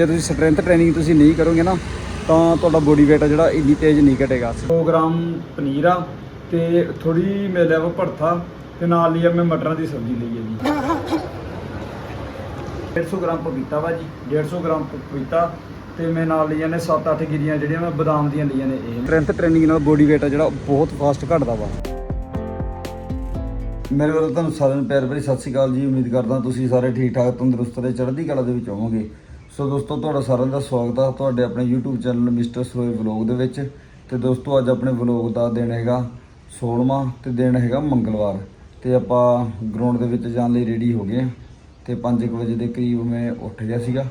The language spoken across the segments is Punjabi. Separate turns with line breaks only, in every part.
ਜੇ ਤੁਸੀਂ ਸਟਰੈਂਥ ਟ੍ਰੇਨਿੰਗ ਤੁਸੀਂ ਨਹੀਂ ਕਰੋਗੇ ਨਾ ਤਾਂ ਤੁਹਾਡਾ ਬੋਡੀ weight ਆ ਜਿਹੜਾ ਇੰਨੀ ਤੇਜ਼ ਨਹੀਂ ਘਟੇਗਾ। 100 ਗ੍ਰਾਮ ਪਨੀਰ ਆ ਤੇ ਥੋੜੀ ਮੈਂ ਲਿਆ ਵਾ ਭਰਥਾ ਤੇ ਨਾਲ ਲਈ ਆ ਮੈਂ ਮਟਰਾਂ ਦੀ ਸਬਜ਼ੀ ਲਈ ਹੈ ਜੀ। 150 ਗ੍ਰਾਮ ਪਪੀਤਾ ਵਾ ਜੀ 150 ਗ੍ਰਾਮ ਪਪੀਤਾ ਤੇ ਮੈਂ ਨਾਲ ਲਈਆਂ ਨੇ 7-8 ਗਿਰੀਆਂ ਜਿਹੜੀਆਂ ਮੈਂ ਬਦਾਮ ਦੀਆਂ ਲਈਆਂ ਨੇ ਇਹ। ਸਟਰੈਂਥ ਟ੍ਰੇਨਿੰਗ ਨਾਲ ਬੋਡੀ weight ਆ ਜਿਹੜਾ ਬਹੁਤ ਫਾਸਟ ਘਟਦਾ ਵਾ। ਮੇਰੇ ਵੱਲੋਂ ਤੁਹਾਨੂੰ ਸਾਰਿਆਂ ਨੂੰ ਪਿਆਰ ਭਰੀ ਸਤਿ ਸ਼੍ਰੀ ਅਕਾਲ ਜੀ। ਉਮੀਦ ਕਰਦਾ ਤੁਸੀਂ ਸਾਰੇ ਠੀਕ ਠਾਕ ਤੰਦਰੁਸਤ ਤੇ ਚੜ੍ਹਦੀ ਕਲਾ ਦੇ ਵਿੱਚ ਹੋਵੋਗੇ। ਸੋ ਦੋਸਤੋ, ਤੁਹਾਡਾ ਸਾਰਿਆਂ ਦਾ ਸਵਾਗਤ ਆ ਤੁਹਾਡੇ ਆਪਣੇ YouTube channel mister Saroye vlog ਦੇ ਵਿੱਚ। ਤੇ ਦੋਸਤੋ, ਅੱਜ ਆਪਣੇ ਵਲੌਗ ਦਾ ਦਿਨ ਹੈਗਾ 16ਵਾਂ ਤੇ ਦਿਨ ਹੈਗਾ ਮੰਗਲਵਾਰ। ਤੇ ਆਪਾਂ ਗਰਾਊਂਡ ਦੇ ਵਿੱਚ ਜਾਣ ਲਈ ਰੈਡੀ ਹੋ ਗਏ ਹਾਂ। ਤੇ 5 ਵਜੇ ਦੇ ਕਰੀਬ ਮੈਂ ਉੱਠ ਗਿਆ ਸੀਗਾ।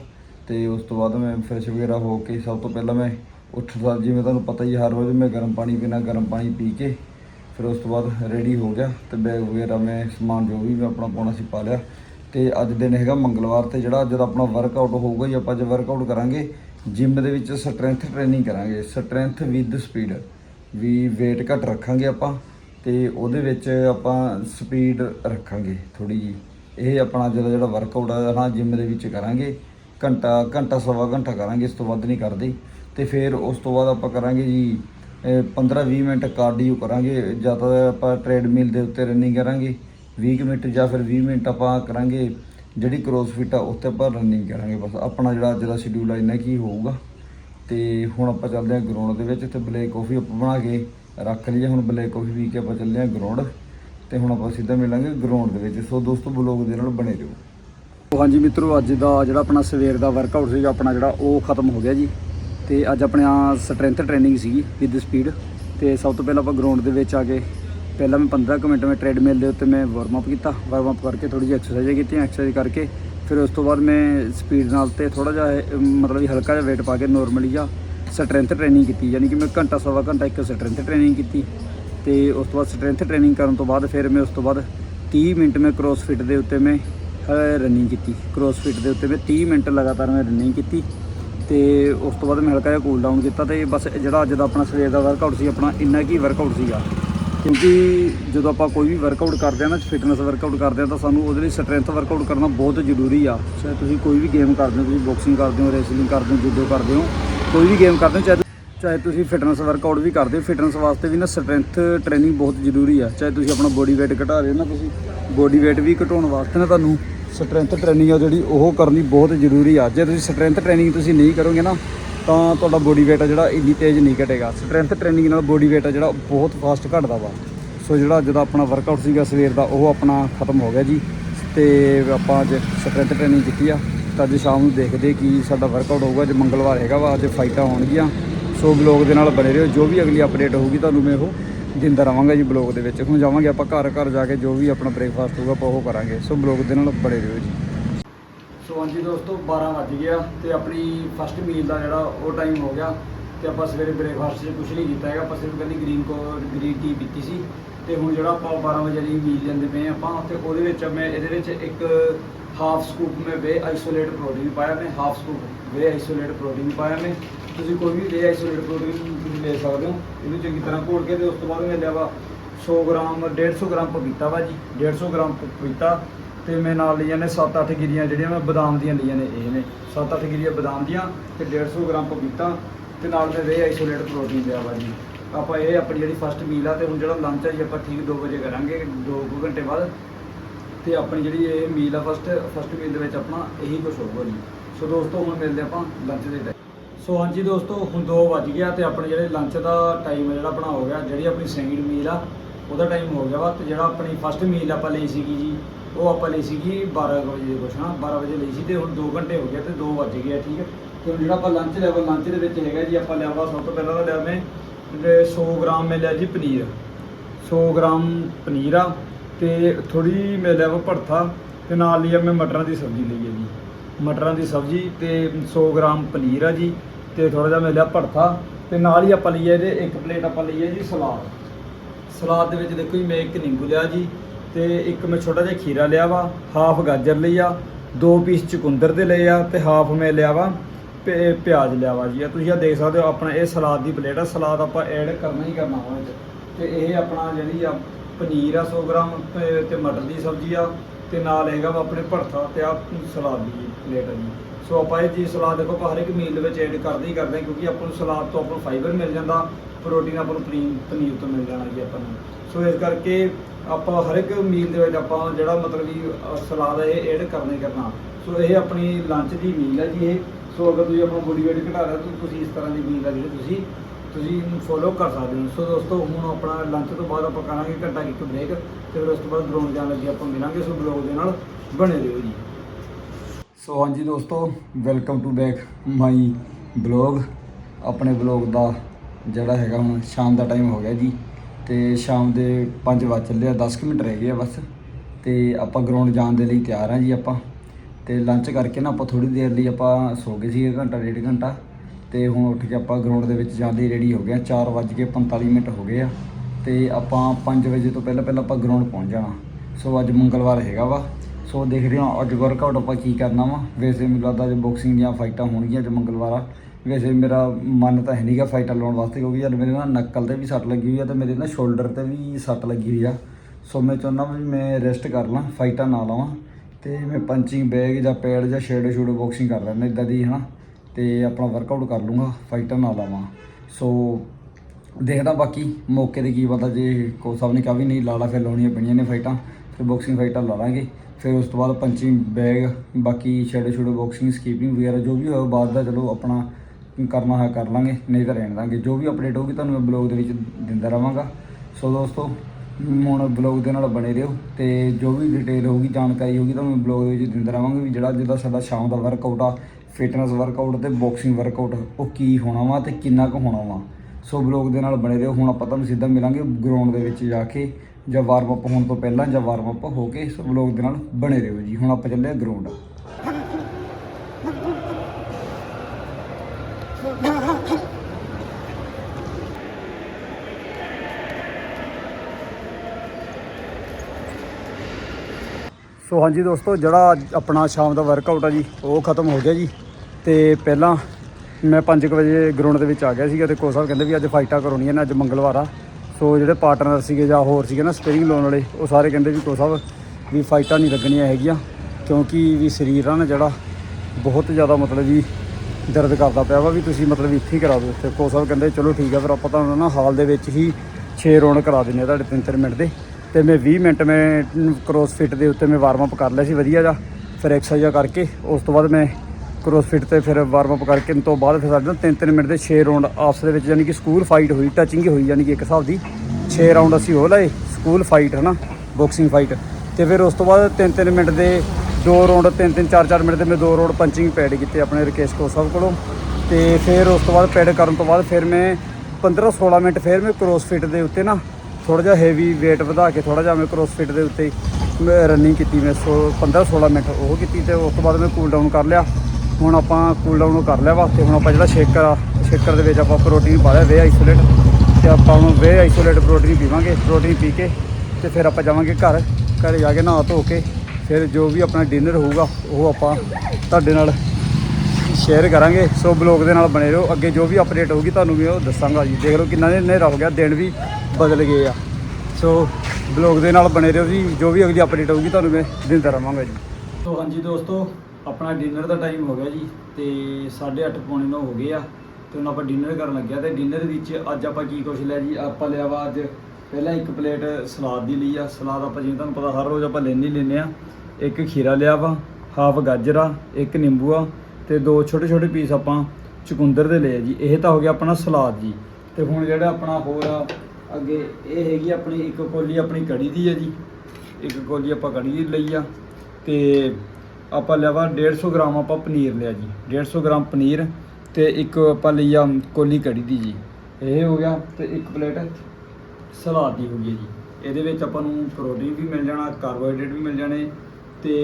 ਤੇ ਉਸ ਤੋਂ ਬਾਅਦ ਮੈਂ ਫਰੈਸ਼ ਵਗੈਰਾ ਹੋ ਕੇ ਸਭ ਤੋਂ ਪਹਿਲਾਂ ਮੈਂ ਉੱਠਦਾ ਜਿਵੇਂ ਤੁਹਾਨੂੰ ਪਤਾ ਹੀ ਹਰ ਰੋਜ਼ ਮੈਂ ਗਰਮ ਪਾਣੀ ਪੀਣਾ ਗਰਮ ਪਾਣੀ ਪੀ ਕੇ ਫਿਰ ਉਸ ਤੋਂ ਬਾਅਦ ਰੈਡੀ ਹੋ ਗਿਆ। ਤੇ ਬੈਗ ਵਗੈਰਾ ਮੈਂ, ਸਮਾਨ ਜੋ ਵੀ ਮੈਂ ਆਪਣਾ ਪਾਉਣਾ ਸੀ ਪਾ ਲਿਆ। ਤੇ ਅੱਜ ਦਿਨ ਹੈਗਾ ਮੰਗਲਵਾਰ ਤੇ ਜਿਹੜਾ ਅੱਜ ਦਾ ਆਪਣਾ ਵਰਕਆਊਟ ਹੋਊਗਾ ਜੀ ਆਪਾਂ ਅੱਜ ਵਰਕਆਊਟ ਕਰਾਂਗੇ ਜਿਮ ਦੇ ਵਿੱਚ ਸਟਰੈਂਥ ਟ੍ਰੇਨਿੰਗ ਕਰਾਂਗੇ। ਸਟਰੈਂਥ ਵਿਦ ਸਪੀਡ ਵੀ weight ਘੱਟ ਰੱਖਾਂਗੇ ਆਪਾਂ ਤੇ ਉਹਦੇ ਵਿੱਚ ਆਪਾਂ ਸਪੀਡ ਰੱਖਾਂਗੇ ਥੋੜੀ ਜੀ ਇਹ ਆਪਣਾ ਅੱਜ ਜਿਹੜਾ ਵਰਕਆਊਟ ਆ, ਹਾਂ ਜਿਮ ਦੇ ਵਿੱਚ ਕਰਾਂਗੇ। ਘੰਟਾ ਘੰਟਾ ਸਵਾ ਘੰਟਾ ਕਰਾਂਗੇ, ਇਸ ਤੋਂ ਵੱਧ ਨਹੀਂ ਕਰਦੇ। ਤੇ ਫਿਰ ਉਸ ਤੋਂ ਬਾਅਦ ਆਪਾਂ ਕਰਾਂਗੇ ਜੀ 15-20 ਮਿੰਟ ਕਾਰਡੀਓ ਕਰਾਂਗੇ। ਜਾਂ ਤਾਂ ਆਪਾਂ ਟ੍ਰੈਡਮਿਲ ਦੇ ਉੱਤੇ ਰਨਿੰਗ ਕਰਾਂਗੇ। 20 ਕੁ ਮਿੰਟ ਜਾਂ ਫਿਰ 20 ਮਿੰਟ ਆਪਾਂ ਕਰਾਂਗੇ, ਜਿਹੜੀ ਕ੍ਰੋਸਫਿਟ ਆ ਉੱਤੇ ਆਪਾਂ ਰਨਿੰਗ ਕਰਾਂਗੇ। ਬਸ ਆਪਣਾ ਜਿਹੜਾ ਅੱਜ ਦਾ ਸ਼ਡਿਊਲ ਆ, ਇੰਨਾ ਕੀ ਹੋਊਗਾ। ਤੇ ਹੁਣ ਆਪਾਂ ਚੱਲਦੇ ਹਾਂ ਗਰਾਊਂਡ ਦੇ ਵਿੱਚ ਤੇ ਬਲੈਕ ਕਾਫੀ ਆਪਾਂ ਬਣਾ ਕੇ ਰੱਖ ਲਈਏ। ਹੁਣ ਬਲੈਕ ਕਾਫੀ ਪੀ ਕੇ ਆਪਾਂ ਚੱਲਦੇ ਹਾਂ ਗਰਾਊਂਡ ਤੇ ਹੁਣ ਆਪਾਂ ਸਿੱਧਾ ਮਿਲਾਂਗੇ ਗਰਾਊਂਡ ਦੇ ਵਿੱਚ। ਸੋ ਦੋਸਤੋ ਬਲੌਗ ਦੇ ਨਾਲ ਬਣੇ ਰਹੋ। ਹਾਂਜੀ ਮਿੱਤਰੋ, ਅੱਜ ਦਾ ਜਿਹੜਾ ਆਪਣਾ ਸਵੇਰ ਦਾ ਵਰਕਆਊਟ ਸੀਗਾ, ਆਪਣਾ ਜਿਹੜਾ ਉਹ ਖਤਮ ਹੋ ਗਿਆ ਜੀ। ਤੇ ਅੱਜ ਆਪਣਾ ਸਟਰੈਂਥ ਟ੍ਰੇਨਿੰਗ ਸੀਗੀ ਵਿਦ ਸਪੀਡ ਤੇ ਸਭ ਤੋਂ ਪਹਿਲਾਂ ਆਪਾਂ ਗਰਾਊਂਡ ਦੇ ਵਿੱਚ ਆ ਕੇ ਪਹਿਲਾਂ ਮੈਂ 15 ਕੁ ਮਿੰਟ ਮੈਂ ਟ੍ਰੈਡਮਿਲ ਦੇ ਉੱਤੇ ਮੈਂ ਵਾਰਮ ਅਪ ਕੀਤਾ ਵਾਰਮ ਅਪ ਕਰਕੇ ਥੋੜੀ ਜਿਹੀ ਐਕਸਰਸਾਈਜ਼ ਕੀਤੀ ਐਕਸਰਸਾਈਜ਼ ਕਰਕੇ ਫਿਰ ਉਸ ਤੋਂ ਬਾਅਦ ਮੈਂ ਸਪੀਡ ਨਾਲ ਤੇ ਥੋੜਾ ਜਿਹਾ ਮਤਲਬ ਵੀ ਹਲਕਾ ਜਿਹਾ weight ਪਾ ਕੇ ਨੋਰਮਲੀ ਜਿਹਾ ਸਟਰੈਂਥ ਟ੍ਰੇਨਿੰਗ ਕੀਤੀ, ਯਾਨੀ ਕਿ ਮੈਂ ਘੰਟਾ ਸਵਾ ਘੰਟਾ ਇੱਕ ਸਟਰੈਂਥ ਟ੍ਰੇਨਿੰਗ ਕੀਤੀ ਤੇ ਉਸ ਤੋਂ ਬਾਅਦ ਸਟਰੈਂਥ ਟ੍ਰੇਨਿੰਗ ਕਰਨ ਤੋਂ ਬਾਅਦ ਫਿਰ ਮੈਂ ਉਸ ਤੋਂ ਬਾਅਦ 30 ਮਿੰਟ ਮੈਂ ਕ੍ਰੋਸਫਿਟ ਦੇ ਉੱਤੇ ਮੈਂ ਰਨਿੰਗ ਕੀਤੀ। ਕ੍ਰੋਸਫਿਟ ਦੇ ਉੱਤੇ ਮੈਂ 30 ਮਿੰਟ ਲਗਾਤਾਰ ਮੈਂ ਰਨਿੰਗ ਕੀਤੀ ਤੇ ਉਸ ਤੋਂ ਬਾਅਦ ਮੈਂ ਹਲਕਾ ਜਿਹਾ ਕੂਲ ਡਾਊਨ ਕੀਤਾ ਤੇ ਬਸ ਜਿਹੜਾ ਅੱਜ ਦਾ ਆਪਣਾ ਸਵੇਰ ਦਾ ਵਰਕਆਊਟ ਸੀ, ਆਪਣਾ ਇੰਨਾ ਕੀ ਵਰਕਆਊਟ ਸੀਗਾ। ਕਿਉਂਕਿ ਜਦੋਂ ਆਪਾਂ ਕੋਈ ਵੀ ਵਰਕਆਊਟ ਕਰਦੇ ਆ ਨਾ ਫਿਟਨੈਸ ਵਰਕਆਊਟ ਕਰਦੇ ਆ, ਤਾਂ ਸਾਨੂੰ ਉਹਦੇ ਲਈ ਸਟਰੈਂਥ ਵਰਕਆਊਟ ਕਰਨਾ ਬਹੁਤ ਜ਼ਰੂਰੀ ਆ। ਚਾਹੇ ਤੁਸੀਂ ਕੋਈ ਵੀ ਗੇਮ ਕਰਦੇ ਹੋ, ਤੁਸੀਂ ਬਾਕਸਿੰਗ ਕਰਦੇ ਹੋ ਰੈਸਲਿੰਗ ਕਰਦੇ ਹੋ ਜੂਡੋ ਕਰਦੇ ਹੋ, ਕੋਈ ਵੀ ਗੇਮ ਕਰਦੇ ਹੋ, ਚਾਹੇ ਚਾਹੇ ਤੁਸੀਂ ਫਿਟਨੈਸ ਵਰਕਆਊਟ ਵੀ ਕਰਦੇ ਹੋ ਫਿਟਨੈਸ ਵਾਸਤੇ ਵੀ ਨਾ ਸਟਰੈਂਥ ਟ੍ਰੇਨਿੰਗ ਬਹੁਤ ਜ਼ਰੂਰੀ ਆ। ਚਾਹੇ ਤੁਸੀਂ ਆਪਣਾ ਬੋਡੀ weight ਘਟਾ ਰਹੇ ਹੋ ਨਾ ਤੁਸੀਂ ਬੋਡੀ weight ਵੀ ਘਟਾਉਣ ਵਾਸਤੇ ਨਾ ਤੁਹਾਨੂੰ ਸਟਰੈਂਥ ਟ੍ਰੇਨਿੰਗ ਆ ਜਿਹੜੀ, ਉਹ ਕਰਨੀ ਬਹੁਤ ਜ਼ਰੂਰੀ ਆ। ਜੇ ਤੁਸੀਂ ਸਟਰੈਂਥ ਟ੍ਰੇਨਿੰਗ ਤੁਸੀਂ ਨਹੀਂ ਕਰੋਗੇ ਨਾ ਤਾਂ ਤੁਹਾਡਾ ਬੋਡੀ weight ਆ ਜਿਹੜਾ ਇੰਨੀ ਤੇਜ਼ ਨਹੀਂ ਘਟੇਗਾ। ਸਟਰੈਂਥ ਟ੍ਰੇਨਿੰਗ ਨਾਲ ਬੋਡੀ weight ਆ ਜਿਹੜਾ ਬਹੁਤ ਫਾਸਟ ਘਟਦਾ ਵਾ। ਸੋ ਜਿਹੜਾ ਅੱਜ ਦਾ ਆਪਣਾ ਵਰਕਆਊਟ ਸੀਗਾ ਸਵੇਰ ਦਾ, ਉਹ ਆਪਣਾ ਖਤਮ ਹੋ ਗਿਆ ਜੀ। ਤੇ ਆਪਾਂ ਅੱਜ ਸਟਰੈਂਥ ਟ੍ਰੇਨਿੰਗ ਕੀਤੀ ਆ। ਤਾਂ ਅੱਜ ਸ਼ਾਮ ਨੂੰ ਦੇਖਦੇ ਕੀ ਸਾਡਾ ਵਰਕਆਊਟ ਹੋਊਗਾ। ਅੱਜ ਮੰਗਲਵਾਰ ਹੈਗਾ ਵਾ, ਅੱਜ ਫਾਈਟਾਂ ਹੋਣਗੀਆਂ। ਸੋ ਬਲੌਗ ਦੇ ਨਾਲ ਬਣੇ ਰਹੋ। ਜੋ ਵੀ ਅਗਲੀ ਅਪਡੇਟ ਹੋਊਗੀ, ਤੁਹਾਨੂੰ ਮੈਂ ਉਹ ਦਿੰਦਾ ਰਵਾਂਗਾ ਜੀ ਬਲੌਗ ਦੇ ਵਿੱਚ। ਹੁਣ ਜਾਵਾਂਗੇ ਆਪਾਂ ਘਰ ਘਰ ਜਾ ਕੇ ਜੋ ਵੀ ਆਪਣਾ ਬ੍ਰੇਕਫਾਸਟ ਹੋਊਗਾ, ਆਪਾਂ ਉਹ ਕਰਾਂਗੇ। ਸੋ ਬਲੌਗ ਦੇ ਨਾਲ ਬਣੇ ਰਹੋ ਜੀ। ਸੋ ਹਾਂਜੀ ਦੋਸਤੋ 12 ਵੱਜ ਗਿਆ ਤੇ ਆਪਣੀ ਫਸਟ ਮੀਲ ਦਾ ਜਿਹੜਾ ਉਹ ਟਾਈਮ ਹੋ ਗਿਆ ਤੇ ਆਪਾਂ ਸਵੇਰੇ ਬ੍ਰੇਕਫਾਸਟ 'ਚ ਕੁਝ ਨਹੀਂ ਕੀਤਾ ਹੈਗਾ। ਆਪਾਂ ਸਿਰਫ ਕੱਲੀ ਗ੍ਰੀਨ ਕੋ ਗ੍ਰੀਨ ਟੀ ਪੀਤੀ ਸੀ ਤੇ ਹੁਣ ਜਿਹੜਾ ਆਪਾਂ 12 ਵਜੇ ਦੀ ਮੀਲ ਲੈਂਦੇ ਪਏ ਹਾਂ ਆਪਾਂ, ਤੇ ਉਹਦੇ ਵਿੱਚ ਮੈਂ, ਇਹਦੇ ਵਿੱਚ ਇੱਕ ਹਾਫ ਸਕੂਪ ਮੈਂ ਵੇ ਆਈਸੋਲੇਟ ਪ੍ਰੋਟੀਨ ਪਾਇਆ ਮੈਂ half scoop whey isolate protein ਪਾਇਆ ਮੈਂ। ਤੁਸੀਂ ਕੋਈ ਵੀ ਵੇ ਆਈਸੋਲੇਟ ਪ੍ਰੋਟੀਨ ਲੈ ਸਕਦੇ ਹੋ, ਇਹਨੂੰ ਚੰਗੀ ਤਰ੍ਹਾਂ ਘੋਲ ਕੇ ਤੇ ਉਸ ਤੋਂ ਬਾਅਦ ਮੈਂ ਲਿਆ ਵਾ 100 ਗ੍ਰਾਮ 150 ਗ੍ਰਾਮ ਪਪੀਤਾ ਵਾ ਜੀ 150 ਗ੍ਰਾਮ ਪਪੀਤਾ ਤੇ ਮੈਂ ਨਾਲ ਲਈਆਂ ਨੇ 7-8 ਗਿਰੀਆਂ ਜਿਹੜੀਆਂ ਮੈਂ ਬਦਾਮ ਦੀਆਂ ਲਈਆਂ ਨੇ, ਇਹ ਨੇ। 7-8 ਗਿਰੀਆਂ ਬਦਾਮ ਦੀਆਂ ਤੇ 150 ਗ੍ਰਾਮ ਪਪੀਤਾ ਤੇ ਨਾਲ ਮੈਂ ਵੇ ਆਈਸੋਲੇਟ ਪ੍ਰੋਟੀਨ ਲਿਆ ਵਾ ਜੀ। ਆਪਾਂ ਇਹ ਆਪਣੀ ਜਿਹੜੀ ਫਸਟ ਮੀਲ ਆ ਤੇ ਹੁਣ ਜਿਹੜਾ ਲੰਚ ਆ ਜੀ ਆਪਾਂ ਠੀਕ 2 ਵਜੇ ਕਰਾਂਗੇ 2 ਘੰਟੇ ਬਾਅਦ। ਤੇ ਆਪਣੀ ਜਿਹੜੀ ਇਹ ਮੀਲ ਆ ਫਸਟ ਫਸਟ ਮੀਲ ਦੇ ਵਿੱਚ ਆਪਣਾ ਇਹੀ ਕੁਝ ਹੋਊਗਾ ਜੀ। ਸੋ ਦੋਸਤੋ, ਹੁਣ ਮਿਲਦੇ ਆਪਾਂ ਲੰਚ ਦੇ ਟਾਈਮ ਸੋ ਹਾਂਜੀ ਦੋਸਤੋ, ਹੁਣ 2 ਵੱਜ ਗਿਆ ਤੇ ਆਪਣੇ ਜਿਹੜੇ ਲੰਚ ਦਾ ਟਾਈਮ ਜਿਹੜਾ ਆਪਣਾ ਹੋ ਗਿਆ, ਜਿਹੜੀ ਆਪਣੀ ਸੈਕਿੰਡ ਮੀਲ ਆ, ਉਹਦਾ ਟਾਈਮ ਹੋ ਗਿਆ ਵਾ ਤੇ ਜਿਹੜਾ ਆਪਣੀ ਫਸਟ ਮੀਲ ਆਪਾਂ ਲਈ ਸੀਗੀ ਜੀ ਉਹ ਆਪਾਂ ਲਈ ਸੀਗੀ 12 ਵਜੇ ਦੇ ਕੁਛ ਹਾਂ 12 ਵਜੇ ਲਈ ਸੀ ਤੇ ਹੁਣ 2 ਘੰਟੇ ਹੋ ਗਏ ਤੇ 2 ਵੱਜ ਗਏ ਆ, ਠੀਕ ਹੈ। ਤੇ ਹੁਣ ਜਿਹੜਾ ਆਪਾਂ ਲੰਚ ਲਿਆ ਵਾ ਲੰਚ ਦੇ ਵਿੱਚ ਹੈਗਾ ਜੀ ਆਪਾਂ ਲਿਆ ਵਾ ਸਭ ਤੋਂ ਪਹਿਲਾਂ ਤਾਂ ਲਿਆ ਮੈਂ ਤੇ 100 ਗ੍ਰਾਮ ਮੈਂ ਲਿਆ ਜੀ ਪਨੀਰ। 100 ਗ੍ਰਾਮ ਪਨੀਰ ਆ ਤੇ ਥੋੜੀ ਮੈਂ ਲਿਆ ਵਾ ਭਰਥਾ ਤੇ ਨਾਲ ਲਈ ਆ ਮੈਂ ਮਟਰਾਂ ਦੀ ਸਬਜ਼ੀ ਲਈ ਹੈ ਜੀ। ਮਟਰਾਂ ਦੀ ਸਬਜ਼ੀ ਤੇ 100 ਗ੍ਰਾਮ ਪਨੀਰ ਆ ਜੀ ਤੇ ਥੋੜਾ ਜਿਹਾ ਮੈਂ ਲਿਆ ਭਰਥਾ ਤੇ ਨਾਲ ਹੀ ਆਪਾਂ ਲਈਏ ਹੈ ਇਹਦੇ ਇੱਕ ਪਲੇਟ ਆਪਾਂ ਲਈਏ ਜੀ ਸਲਾਦ। ਸਲਾਦ ਦੇ ਵਿੱਚ ਦੇਖੋ ਜੀ ਮੈਂ ਇੱਕ ਨਿੰਬੂ ਲਿਆ ਜੀ ਤੇ ਇੱਕ ਮੈਂ ਛੋਟਾ ਜਿਹਾ ਖੀਰਾ ਲਿਆ ਵਾ ਹਾਫ ਗਾਜਰ ਲਈ ਆ, ਦੋ ਪੀਸ ਚੁਕੰਦਰ ਦੇ ਲਏ ਆ ਤੇ ਹਾਫ ਮੈਂ ਲਿਆ ਵਾ ਪਿ- ਪਿਆਜ਼ ਲਿਆ ਵਾ ਜੀ। ਆ ਤੁਸੀਂ ਆ ਦੇਖ ਸਕਦੇ ਹੋ ਆਪਣਾ ਇਹ ਸਲਾਦ ਦੀ ਪਲੇਟ ਆ, ਸਲਾਦ ਆਪਾਂ ਐਡ ਕਰਨਾ ਹੀ ਕਰਨਾ ਵਾ 'ਚ ਤੇ ਇਹ ਆਪਣਾ ਜਿਹੜੀ ਆ ਪਨੀਰ ਆ 100 ਗ੍ਰਾਮ ਤੇ ਮਟਰ ਦੀ ਸਬਜ਼ੀ ਆ ਤੇ ਨਾਲ ਹੈਗਾ ਵਾ ਆਪਣੇ ਭਰਥਾ ਤੇ ਆ ਸਲਾਦ ਦੀ ਪਲੇਟ ਆ ਜੀ।
ਸੋ ਆਪਾਂ ਇਹ ਚੀਜ਼ ਸਲਾਦ ਦੇਖੋ ਆਪਾਂ ਹਰ ਇੱਕ ਮੀਲ ਦੇ ਵਿੱਚ ਐਡ ਕਰਦੇ ਹੀ ਕਰਦੇ ਕਿਉਂਕਿ ਆਪਾਂ ਨੂੰ ਸਲਾਦ ਤੋਂ ਆਪਾਂ ਨੂੰ ਫਾਈਬਰ ਮਿਲ ਜਾਂਦਾ ਪ੍ਰੋਟੀਨ ਆਪਾਂ ਨੂੰ ਪਨੀਰ ਪਨੀਰ ਤੋਂ ਮਿਲ ਜਾਣਾ ਜੀ ਆਪਾਂ ਨੂੰ। ਸੋ ਇਸ ਕਰਕੇ ਆਪਾਂ ਹਰ ਇੱਕ ਮੀਲ ਦੇ ਵਿੱਚ ਆਪਾਂ ਜਿਹੜਾ ਮਤਲਬ ਵੀ ਸਲਾਦ ਹੈ ਇਹ ਐਡ ਕਰਨਾ ਹੀ ਕਰਨਾ। ਸੋ ਇਹ ਆਪਣੀ ਲੰਚ ਦੀ ਮੀਲ ਹੈ ਜੀ ਇਹ। ਸੋ ਅਗਰ ਤੁਸੀਂ ਆਪਣਾ ਬੋਡੀ ਵੇਟ ਘਟਾ ਰਹੇ ਹੋ ਤੁਸੀਂ ਇਸ ਤਰ੍ਹਾਂ ਦੀ ਮੀਲ ਹੈ ਜਿਹੜੀ ਤੁਸੀਂ ਤੁਸੀਂ ਫੋਲੋ ਕਰ ਸਕਦੇ ਹੋ। ਸੋ ਦੋਸਤੋ, ਹੁਣ ਆਪਣਾ ਲੰਚ ਤੋਂ ਬਾਅਦ ਆਪਾਂ ਕਰਾਂਗੇ ਘੰਟਾ ਕੁ ਇੱਕ ਬ੍ਰੇਕ ਤੇ ਫਿਰ ਉਸ ਤੋਂ ਬਾਅਦ ਗਰਾਊਂਡ ਜਾਣ ਲੱਗੇ, ਆਪਾਂ ਮਿਲਾਂਗੇ ਸੋ ਬਲੌਗ ਦੇ ਨਾਲ। ਬਣੇ ਰਹੋ ਜੀ।
ਸੋ ਹਾਂਜੀ ਦੋਸਤੋ welcome to back my blog ਆਪਣੇ ਬਲੌਗ ਦਾ ਜਿਹੜਾ ਹੈਗਾ ਹੁਣ ਸ਼ਾਮ ਦਾ ਟਾਈਮ ਹੋ ਗਿਆ ਜੀ। ਤੇ ਸ਼ਾਮ ਦੇ 5 ਵਜ ਚੱਲੇ ਆ 10 ਕੁ ਮਿੰਟ ਰਹਿ ਗਏ ਆ ਬਸ। ਤੇ ਆਪਾਂ ਗਰਾਊਂਡ ਜਾਣ ਦੇ ਲਈ ਤਿਆਰ ਆ ਜੀ ਆਪਾਂ। ਤੇ ਲੰਚ ਕਰਕੇ ਨਾ ਆਪਾਂ ਥੋੜੀ ਦੇਰ ਲਈ ਆਪਾਂ ਸੋ ਗਏ ਸੀ ਘੰਟਾ, ਡੇਢ ਘੰਟਾ। ਤੇ ਹੁਣ ਉੱਠ ਕੇ ਆਪਾਂ ਗਰਾਊਂਡ ਦੇ ਵਿੱਚ ਜਾਣ ਲਈ ਰੈਡੀ ਹੋ ਗਏ ਆ 4:45 ਮਿੰਟ ਹੋ ਗਏ ਆ। ਤੇ ਆਪਾਂ 5 ਵਜੇ ਤੋਂ ਪਹਿਲਾਂ ਪਹਿਲਾਂ ਆਪਾਂ ਗਰਾਊਂਡ ਪਹੁੰਚ ਜਾਣਾ। ਸੋ ਅੱਜ ਮੰਗਲਵਾਰ ਹੈਗਾ ਵਾ। ਸੋ ਦੇਖਦੇ ਹਾਂ ਅੱਜ ਵਰਕਆਊਟ ਆਪਾਂ ਕੀ ਕਰਨਾ ਵਾ। ਵੈਸੇ ਮੈਨੂੰ ਲੱਗਦਾ ਅੱਜ ਬਾਕਸਿੰਗ ਦੀਆਂ ਫਾਈਟਾਂ ਹੋਣਗੀਆਂ ਅੱਜ ਮੰਗਲਵਾਰ। ਆ ਵੈਸੇ ਮੇਰਾ ਮਨ ਤਾਂ ਹੈ ਨਹੀਂਗਾ ਫਾਈਟਾਂ ਲਾਉਣ ਵਾਸਤੇ, ਕਿਉਂਕਿ ਯਾਰ ਮੇਰੇ ਨਾਲ ਨੱਕਲ ਤੇ ਵੀ ਸੱਟ ਲੱਗੀ ਹੋਈ ਆ ਤੇ ਮੇਰੇ ਨਾ ਸ਼ੋਲਡਰ ਤੇ ਵੀ ਸੱਟ ਲੱਗੀ ਹੋਈ ਆ। ਸੋ ਮੈਂ ਚਾਹੁੰਦਾ ਵੀ ਮੈਂ ਰੈਸਟ ਕਰ ਲਾਂ ਫਾਈਟਾਂ ਨਾ ਲਾਵਾਂ ਤੇ ਮੈਂ ਪੰਚਿੰਗ ਬੈਗ ਜਾਂ ਪੈਡ ਜਾਂ ਸ਼ੇਡ ਸ਼ੂਡ ਬਾਕਸਿੰਗ ਕਰ ਲੈਂਦਾ ਇਦਾਂ ਦੀ, ਹਨਾ? ਤੇ ਆਪਣਾ ਵਰਕਆਊਟ ਕਰ ਲੂੰਗਾ ਫਾਈਟਾਂ ਨਾ ਲਾਵਾਂ। ਸੋ ਦੇਖਦਾ ਬਾਕੀ ਮੌਕੇ ਤੇ ਕੀ ਪਤਾ ਜੇ ਕੋਚ ਸਾਹਿਬ ਨੇ ਕਿਹਾ ਵੀ ਨਹੀਂ, ਲਾਲਾ ਫਿਰ ਲਾਉਣੀਆਂ ਪੈਣੀਆਂ ਨੇ ਫਾਈਟਾਂ ਫਿਰ ਬਾਕਸਿੰਗ ਫਾਈਟਾਂ ਲਾ ਲਾਂਗੇ। ਫਿਰ ਉਸ ਤੋਂ ਬਾਅਦ ਪੰਚਿੰਗ ਬੈਗ ਬਾਕੀ ਸ਼ੈਡੋ ਸ਼ੂਡੋ ਬਾਕਸਿੰਗ ਸਕੀਪਿੰਗ ਵਗੈਰਾ ਜੋ ਵੀ ਹੋਇਆ ਬਾਅਦ ਦਾ ਚਲੋ ਆਪਣਾ ਕਰਨਾ ਹੈ ਕਰ ਲਾਂਗੇ, ਨਹੀਂ ਤਾਂ ਰਹਿਣ ਦਾਂਗੇ। ਜੋ ਵੀ ਅਪਡੇਟ ਹੋਊਗੀ ਤੁਹਾਨੂੰ ਮੈਂ ਬਲੌਗ ਦੇ ਵਿੱਚ ਦਿੰਦਾ ਰਵਾਂਗਾ। ਸੋ ਦੋਸਤੋ, ਹੁਣ ਬਲੌਗ ਦੇ ਨਾਲ ਬਣੇ ਰਹੋ ਤੇ ਜੋ ਵੀ ਡਿਟੇਲ ਹੋਊਗੀ, ਜਾਣਕਾਰੀ ਹੋਊਗੀ, ਤੁਹਾਨੂੰ ਮੈਂ ਬਲੌਗ ਦੇ ਵਿੱਚ ਦਿੰਦਾ ਰਵਾਂਗਾ ਵੀ ਜਿਹੜਾ ਜਿਹਦਾ ਸਾਡਾ ਸ਼ਾਮ ਦਾ ਵਰਕਆਊਟ ਆ ਫਿਟਨੈਸ ਵਰਕਆਊਟ ਤੇ ਬਾਕਸਿੰਗ ਵਰਕਆਊਟ ਉਹ ਕੀ ਹੋਣਾ ਵਾ ਤੇ ਕਿੰਨਾ ਕੁ ਹੋਣਾ ਵਾ। ਸੋ ਬਲੌਗ ਦੇ ਨਾਲ ਬਣੇ ਰਹੋ, ਹੁਣ ਆਪਾਂ ਤੁਹਾਨੂੰ ਸਿੱਧਾ ਮਿਲਾਂਗੇ ਗਰਾਊਂਡ ਦੇ ਵਿੱਚ ਜਾ ਕੇ, ਜਾਂ ਵਾਰਮ ਅਪ ਹੋਣ ਤੋਂ ਪਹਿਲਾਂ ਜਾਂ ਵਾਰਮ ਅਪ ਹੋ ਕੇ ਸੋ ਬਲੌਗ ਦੇ ਨਾਲ ਬਣੇ ਰਹੋ ਜੀ। ਹੁਣ ਆਪਾਂ ਚੱਲੇ ਗਰਾਊਂਡ ਸੋ ਹਾਂਜੀ ਦੋਸਤੋ, ਜਿਹੜਾ ਅੱਜ ਆਪਣਾ ਸ਼ਾਮ ਦਾ ਵਰਕਆਊਟ ਆ ਜੀ, ਉਹ ਖਤਮ ਹੋ ਗਿਆ ਜੀ। ਤੇ ਪਹਿਲਾਂ ਮੈਂ 5 ਵਜੇ ਗਰਾਊਂਡ ਦੇ ਵਿੱਚ ਆ ਗਿਆ ਸੀਗਾ ਤੇ ਕੋਚ ਸਾਹਿਬ ਕਹਿੰਦੇ ਵੀ ਅੱਜ ਫਾਈਟਾਂ ਕਰਾਉਣੀਆਂ ਨੇ, ਅੱਜ ਮੰਗਲਵਾਰ ਆ। ਸੋ ਜਿਹੜੇ ਪਾਰਟਨਰ ਸੀਗੇ ਜਾਂ ਹੋਰ ਸੀਗੇ ਨਾ ਸਪੇਰਿੰਗ ਲਾਉਣ ਵਾਲੇ, ਉਹ ਸਾਰੇ ਕਹਿੰਦੇ ਵੀ ਕੋਚ ਸਾਹਿਬ ਵੀ ਫਾਈਟਾਂ ਨਹੀਂ ਲੱਗਣੀਆਂ ਹੈਗੀਆਂ, ਕਿਉਂਕਿ ਵੀ ਸਰੀਰ ਆ ਨਾ ਜਿਹੜਾ, ਬਹੁਤ ਜ਼ਿਆਦਾ ਮਤਲਬ ਵੀ ਦਰਦ ਕਰਦਾ ਪਿਆ ਵਾ, ਵੀ ਤੁਸੀਂ ਮਤਲਬ ਇੱਥੇ ਹੀ ਕਰਾ ਦਿਓ। ਤੇ ਕੋਚ ਸਾਹਿਬ ਕਹਿੰਦੇ, ਚਲੋ ਠੀਕ ਆ, ਫਿਰ ਆਪਾਂ ਤੁਹਾਨੂੰ ਨਾ ਹਾਲ ਦੇ ਵਿੱਚ ਹੀ 6 ਰੌਂਡ ਕਰਾ ਦਿੰਦੇ ਆ ਤੁਹਾਡੇ 3-3 ਮਿੰਟ ਦੇ। ਤੇ ਮੈਂ 20 ਮਿੰਟ ਮੈਂ ਕ੍ਰੋਸਫਿਟ ਦੇ ਉੱਤੇ ਮੈਂ ਵਾਰਮ ਅਪ ਕਰ ਲਿਆ ਸੀ, ਵਧੀਆ ਜਾ ਫਿਰ ਐਕਸਰਸਾਈਜ਼ ਕਰਕੇ, ਉਸ ਤੋਂ ਬਾਅਦ ਮੈਂ ਕ੍ਰੋਸਫਿਟ ਤੇ ਫਿਰ ਵਾਰਮ ਅਪ ਕਰਕੇ ਤੋਂ ਬਾਅਦ ਫਿਰ ਸਾਡੇ ਤਿੰਨ 3-3 ਮਿੰਟ ਦੇ 6 ਰੌਂਡ ਆਪਸ ਦੇ ਵਿੱਚ ਯਾਨੀ ਕਿ ਸਕੂਲ ਫਾਈਟ ਹੋਈ ਟੱਚਿੰਗ ਹੋਈ ਯਾਨੀ ਕਿ ਇੱਕ ਹਿਸਾਬ ਦੀ। 6 ਰਾਉਂਡ ਅਸੀਂ ਹੋ ਲਏ ਸਕੂਲ ਫਾਈਟ ਹਨਾ ਬਾਕਸਿੰਗ ਫਾਈਟ ਤੇ ਫਿਰ ਉਸ ਤੋਂ ਬਾਅਦ 3-3 ਮਿੰਟ ਦੇ ਦੋ ਰੌਂਡ 3-3 4-4 ਮਿੰਟ ਦੇ ਮੈਂ ਦੋ ਰੌਂਡ ਪੰਚਿੰਗ ਪੈਡ ਕੀਤੇ ਆਪਣੇ ਰਕੇਸ਼ ਕੋ ਸਾਹਿਬ ਕੋਲੋਂ। ਤੇ ਫਿਰ ਉਸ ਤੋਂ ਬਾਅਦ ਪੈਡ ਕਰਨ ਤੋਂ ਬਾਅਦ ਫਿਰ ਮੈਂ 15-16 ਮਿੰਟ ਫਿਰ ਮੈਂ ਕ੍ਰੋਸਫਿਟ ਦੇ ਉੱਤੇ ਨਾ ਥੋੜਾ ਜਿਹਾ ਹੈਵੀ weight ਵਧਾ ਕੇ ਥੋੜਾ ਜਿਹਾ ਮੈਂ ਕ੍ਰੋਸਫਿਟ ਦੇ ਉੱਤੇ ਰਨਿੰਗ ਕੀਤੀ, ਮੈਂ 15-16 ਮਿੰਟ ਉਹ ਕੀਤੀ ਤੇ ਉਸ ਤੋਂ ਬਾਅਦ ਮੈਂ ਕੂਲ ਡਾਊਨ ਕਰ ਲਿਆ। ਹੁਣ ਆਪਾਂ ਕੂਲ ਡਾਊਨ ਕਰ ਲਿਆ ਵਾ ਤੇ ਹੁਣ ਆਪਾਂ ਜਿਹੜਾ ਸ਼ੇਕਰ ਆ ਸ਼ੇਕਰ ਦੇ ਵਿੱਚ ਆਪਾਂ ਪ੍ਰੋਟੀਨ ਪਾ ਲਿਆ ਵੇ ਆਈਸੋਲੇਟ ਤੇ ਆਪਾਂ ਹੁਣ ਵੇ ਆਈਸੋਲੇਟ ਪ੍ਰੋਟੀਨ ਪੀਵਾਂਗੇ ਪ੍ਰੋਟੀਨ ਪੀ ਕੇ ਤੇ ਫਿਰ ਆਪਾਂ ਜਾਵਾਂਗੇ ਘਰ ਘਰ ਜਾ ਕੇ ਨਹਾ ਧੋ ਕੇ ਫਿਰ ਜੋ ਵੀ ਆਪਣਾ ਡਿਨਰ ਹੋਊਗਾ, ਉਹ ਆਪਾਂ ਤੁਹਾਡੇ ਨਾਲ ਸ਼ੇਅਰ ਕਰਾਂਗੇ। ਸੋ ਬਲੌਗ ਦੇ ਨਾਲ ਬਣੇ ਰਹੋ, ਅੱਗੇ ਜੋ ਵੀ ਅਪਡੇਟ ਹੋਊਗੀ ਤੁਹਾਨੂੰ ਵੀ ਉਹ ਦੱਸਾਂਗਾ ਜੀ। ਦੇਖ ਲਓ ਕਿੰਨਾ ਨੇ ਹਨੇਰਾ ਹੋ ਗਿਆ, ਦਿਨ ਵੀ ਬਦਲ ਗਏ ਆ। ਸੋ ਬਲੌਗ ਦੇ ਨਾਲ ਬਣੇ ਰਹੋ ਜੀ। ਜੋ ਵੀ ਅਗਲੀ ਅਪਡੇਟ ਹੋਊਗੀ, ਤੁਹਾਨੂੰ ਮੈਂ ਦਿੰਦਾ ਰਹਾਂਗਾ ਜੀ।
ਸੋ ਹਾਂਜੀ ਦੋਸਤੋ, ਆਪਣਾ ਡਿਨਰ ਦਾ ਟਾਈਮ ਹੋ ਗਿਆ ਜੀ ਤੇ 8:30 ਪੌਣੇ 9 ਹੋ ਗਏ ਆ ਤੇ ਹੁਣ ਆਪਾਂ ਡਿਨਰ ਕਰਨ ਲੱਗਿਆ ਤੇ ਡਿਨਰ ਵਿੱਚ ਅੱਜ ਆਪਾਂ ਕੀ ਕੁਛ ਲਿਆ ਜੀ? ਆਪਾਂ ਲਿਆ ਵਾ ਅੱਜ ਪਹਿਲਾਂ ਇੱਕ ਪਲੇਟ ਸਲਾਦ ਦੀ ਲਈ ਆ। ਸਲਾਦ ਆਪਾਂ ਜਿਵੇਂ ਤੁਹਾਨੂੰ ਪਤਾ ਹਰ ਰੋਜ਼ ਆਪਾਂ ਲੈਣੀ ਲੈਂਦੇ ਆ। ਇੱਕ ਖੀਰਾ ਲਿਆ ਵਾ ਹਾਫ ਗਾਜਰ ਆ, ਇੱਕ ਨਿੰਬੂ ਆ ਤੇ ਦੋ ਛੋਟੇ ਛੋਟੇ ਪੀਸ ਆਪਾਂ ਚੁਕੰਦਰ ਦੇ ਲਏ ਜੀ। ਇਹ ਤਾਂ ਹੋ ਗਿਆ ਆਪਣਾ ਸਲਾਦ ਜੀ। ਤੇ ਹੁਣ ਜਿਹੜਾ ਆਪਣਾ ਹੋਰ ਆ ਅੱਗੇ ਇਹ ਹੈਗੀ ਆਪਣੀ, ਇੱਕ ਕੋਲੀ ਆਪਣੀ ਕੜੀ ਦੀ ਹੈ ਜੀ। ਇੱਕ ਕੋਲੀ ਆਪਾਂ ਕੜੀ ਦੀ ਲਈ ਆ। ਤੇ ਆਪਾਂ ਲਿਆ ਵਾ 150 ਗ੍ਰਾਮ ਆਪਾਂ ਪਨੀਰ ਲਿਆ ਜੀ। 150 ਗ੍ਰਾਮ ਪਨੀਰ ਤੇ ਇੱਕ ਆਪਾਂ ਲਈ ਆ ਕੋਲੀ ਕੜੀ ਦੀ ਜੀ। ਇਹ ਹੋ ਗਿਆ ਤੇ ਇੱਕ ਪਲੇਟ ਸਲਾਦ ਦੀ ਹੋ ਗਈ ਜੀ। ਇਹਦੇ ਵਿੱਚ ਆਪਾਂ ਨੂੰ ਪ੍ਰੋਟੀਨ ਵੀ ਮਿਲ ਜਾਣਾ, ਕਾਰਬੋਹਾਈਡਰੇਟ ਵੀ ਮਿਲ ਜਾਣੇ ਤੇ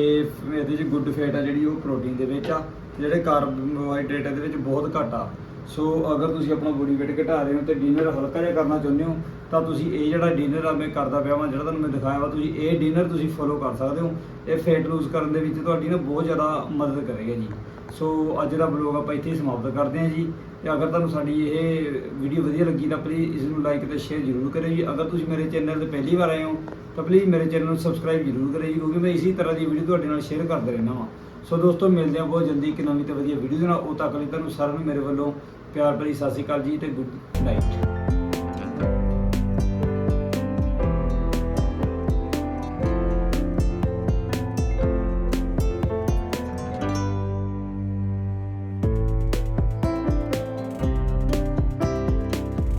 ਇਹਦੇ ਵਿੱਚ ਗੁੱਡ ਫੈਟ ਆ ਜਿਹੜੀ ਉਹ ਪ੍ਰੋਟੀਨ ਦੇ ਵਿੱਚ ਆ। ਜਿਹੜੇ ਕਾਰਬੋਹਾਈਡਰੇਟ ਇਹਦੇ ਵਿੱਚ ਬਹੁਤ ਘੱਟ ਆ। ਸੋ ਅਗਰ ਤੁਸੀਂ ਆਪਣਾ ਬੋਡੀ weight ਘਟਾ ਰਹੇ ਹੋ ਤੇ ਡਿਨਰ ਹਲਕਾ ਜਿਹਾ ਕਰਨਾ ਚਾਹੁੰਦੇ ਹੋ ਤਾਂ ਤੁਸੀਂ ਇਹ ਜਿਹੜਾ ਡਿਨਰ ਆ ਮੈਂ ਕਰਦਾ ਪਿਆ ਵਾਂ, ਜਿਹੜਾ ਤੁਹਾਨੂੰ ਮੈਂ ਦਿਖਾਇਆ ਵਾ, ਤੁਸੀਂ ਇਹ ਡਿਨਰ ਤੁਸੀਂ ਫੋਲੋ ਕਰ ਸਕਦੇ ਹੋ। ਇਹ ਫੇਟ ਲੂਜ਼ ਕਰਨ ਦੇ ਵਿੱਚ ਤੁਹਾਡੀ ਨਾ ਬਹੁਤ ਜ਼ਿਆਦਾ ਮਦਦ ਕਰੇਗਾ ਜੀ। ਸੋ ਅੱਜ ਦਾ ਬਲੌਗ ਆਪਾਂ ਇੱਥੇ ਹੀ ਸਮਾਪਤ ਕਰਦੇ ਹਾਂ ਜੀ। ਤੇ ਅਗਰ ਤੁਹਾਨੂੰ ਸਾਡੀ ਇਹ ਵੀਡੀਓ ਵਧੀਆ ਲੱਗੀ ਤਾਂ ਪਲੀਜ਼ ਇਸ ਨੂੰ ਲਾਈਕ ਤੇ ਸ਼ੇਅਰ ਜ਼ਰੂਰ ਕਰਿਓ ਜੀ। ਅਗਰ ਤੁਸੀਂ ਮੇਰੇ ਚੈਨਲ ਤੇ ਪਹਿਲੀ ਵਾਰ ਆਏ ਹੋ, ਤਾਂ ਪਲੀਜ਼ ਮੇਰੇ ਚੈਨਲ ਨੂੰ ਸਬਸਕ੍ਰਾਈਬ ਜ਼ਰੂਰ ਕਰਿਓ ਜੀ, ਕਿਉਂਕਿ ਮੈਂ ਇਸੇ ਤਰ੍ਹਾਂ ਦੀ ਵੀਡੀਓ ਤੁਹਾਡੇ ਨਾਲ ਸ਼ੇਅਰ ਕਰਦੇ ਰਹਿੰਦਾ ਹਾਂ ਸੋ ਦੋਸਤੋ, ਮਿਲਦੇ ਹਾਂ ਬਹੁਤ ਜਲਦੀ ਇੱਕ ਨਵੀਂ ਤੇ ਵਧੀਆ ਵੀਡੀਓ ਦੇ ਨਾਲ। ਉਹ ਤੱਕ ਲਈ ਤੁਹਾਨੂੰ ਸਾਰਿਆਂ ਨੂੰ ਮੇਰੇ ਵੱਲੋਂ ਪਿਆਰ ਭਰੀ ਸਤਿ ਸ਼੍ਰੀ ਅਕਾਲ ਜੀ ਤੇ ਗੁੱਡ ਨਾਈਟ